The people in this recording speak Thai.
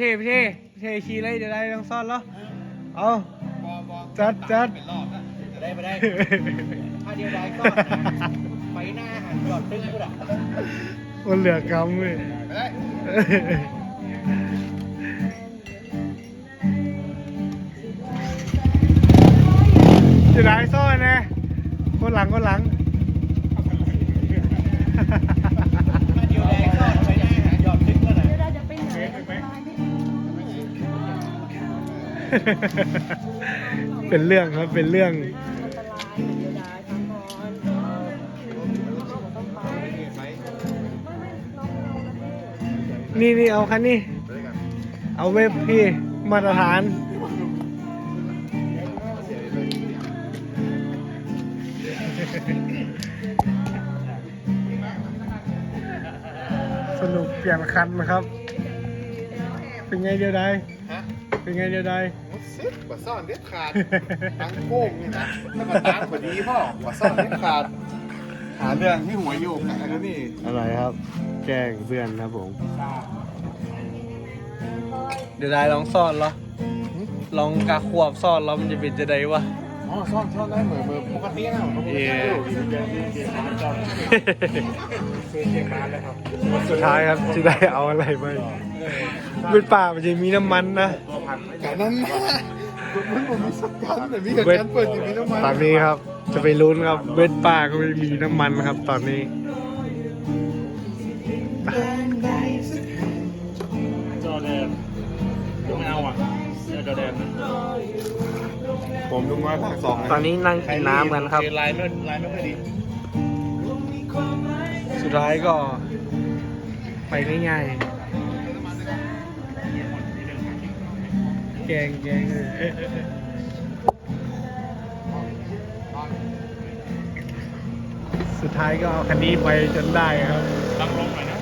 เท่เท่เท่ขี่เลยเดี๋ยวได้ต้องซ่อนแล้วเอาจัดจัดเป็นรอบนะได้ไม่ได้ถ้าเดียวได้ก็ไปหน้าหันหยอดตึ้งก็ได้คนเหลือกำเลยไปได้จะได้ซ่อนนะคนหลังคนหลัง เป็นเรื่องครับ เป็นเรื่อง นี่นี่เอาคันนี้ เอาเว็บพี่มาตรฐาน สนุกเปลี่ยนคันนะครับ เป็นไงเดียวได้ เป็นไงเดียวได้ซิบกว่าซ่อนเด็ดขาดตั้งโค้งนี่นะถ้ามาตั้งพอดีพ่อกว่าซ่อนเด็ดขาด หาเรื่องที่หัวโยกนะอันนี้อะไรครับ แกล้งเพื่อนครับผม เดี๋ยวได้ลองซ่อนเหรอลองกาขวบซ่อนแล้วมันจะเป็นจะได้วะ อ๋อซ่อนซ่อนได้เหมือนเหมือนปกตินะผมปกติอยู่เดี๋ยวเดี๋ยวเดี๋ยวมาจอดซื้อเชียงมาแล้วครับสุดท้ายครับจะได้เอาอะไรไปเป็นป่ามันจะมีน้ำมันนะแต่นั้นนะมันผมมีสักกันแต่มีกับการเปิดอย่างนี้ต้องมาตอนนี้ครับ จะไปลุ้นครับเวทป่าก็ไม่มีน้ำมันครับ ตอนนี้จอแดนไม่เอาอะเอาจอแดนนะ ผมลุงน้อยภาคสองตอนนี้นั่งกินน้ำกันครับลายไม่ลายไม่ค่อยดีสุดท้ายก็ ไปง่ายๆแกงแกงเอ้ยสุดท้ายก็เอาคันนี้ไปจนได้ครับตั้งลงหน่อยนะ